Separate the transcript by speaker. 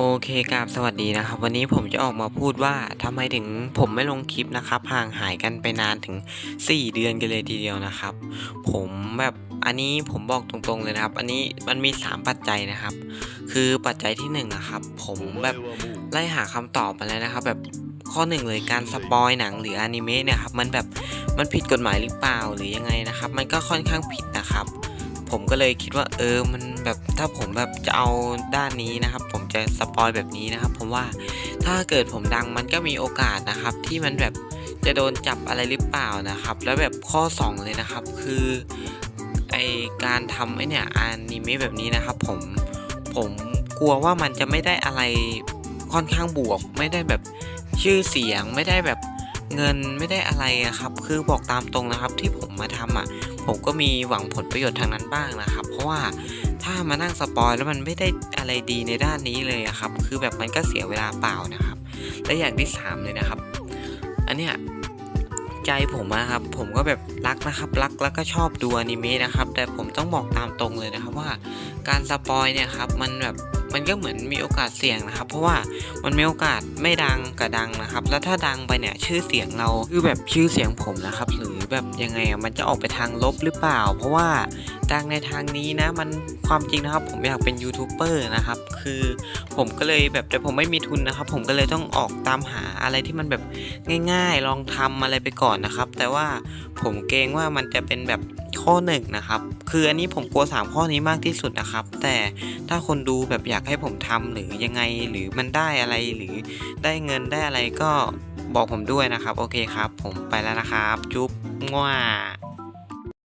Speaker 1: โอเคกับสวัสดีนะครับ วันนี้ผมจะออกมาพูดว่าทำไมถึงผมไม่ลงคลิปนะครับห่างหายกันไปนานถึง 4 เดือนกันเลยทีเดียวนะครับ ผมแบบอันนี้ผมบอกตรงๆเลยนะครับ อันนี้มันมี 3 ปัจจัยนะครับ คือปัจจัยที่1นงนะครับ ผมแบบไล่หาคำตอบมาแล้วนะครับ แบบข้อหนึ่งเลยการสปอยหนังหรืออนิเมะเนี่ยครับมันแบบมันผิดกฎหมายหรือเปล่าหรือยังไงนะครับ มันก็ค่อนข้างผิดนะครับ ผมก็เลยคิดว่าเออมันแบบถ้าผมแบบจะเอาด้านนี้นะครับ ผมจะสปอยแบบนี้นะครับ ผมว่าถ้าเกิดผมดังมันก็มีโอกาสนะครับ ที่มันแบบจะโดนจับอะไรหรือเปล่านะครับ แล้วแบบข้อ 2 เลยนะครับ คือไอการทำไอเนี่ยอนิเมะแบบนี้นะครับ ผมผมกลัวว่ามันจะไม่ได้อะไรค่อนข้างบวก ไม่ได้แบบชื่อเสียงไม่ได้แบบ เงินไม่ได้อะไรครับ คือบอกตามตรงนะครับที่ผมมาทำอะ ผมก็มีหวังผลประโยชน์ทางนั้นบ้างนะครับ เพราะว่าถ้ามานั่งสปอยแล้วมันไม่ได้อะไรดีในด้านนี้เลยครับ คือแบบมันก็เสียเวลาเปล่านะครับ และอย่างที่สามเลยนะครับ อันเนี้ยใจผมอะครับ ผมก็แบบรักนะครับ รักแล้วก็ชอบดูอนิเมะนะครับ แต่ผมต้องบอกตามตรงเลยนะครับว่าการสปอยเนี่ยครับมันแบบ มันก็เหมือนมีโอกาสเสี่ยงนะครับ เพราะว่ามันมีโอกาสไม่ดังกับดังนะครับ แล้วถ้าดังไปเนี่ยชื่อเสียงเราคือแบบชื่อเสียงผมนะครับ หรือแบบยังไงอะมันจะออกไปทางลบหรือเปล่า เพราะว่าดังในทางนี้นะ มันความจริงนะครับ ผมอยากเป็นยูทูบเบอร์นะครับ คือผมก็เลยแบบแต่ผมไม่มีทุนนะครับ ผมก็เลยต้องออกตามหาอะไรที่มันแบบง่าย ๆ ลองทำอะไรไปก่อนนะครับ แต่ว่าผมเกรงว่ามันจะเป็นแบบ ข้อหนึ่งนะครับคืออันนี้ผมกลัวสามข้อนี้มากที่สุดนะครับ แต่ถ้าคนดูแบบอยากให้ผมทำหรือยังไงหรือมันได้อะไรหรือได้เงินได้อะไรก็บอกผมด้วยนะครับ โอเคครับ ผมไปแล้วนะครับ จุ๊บง่ว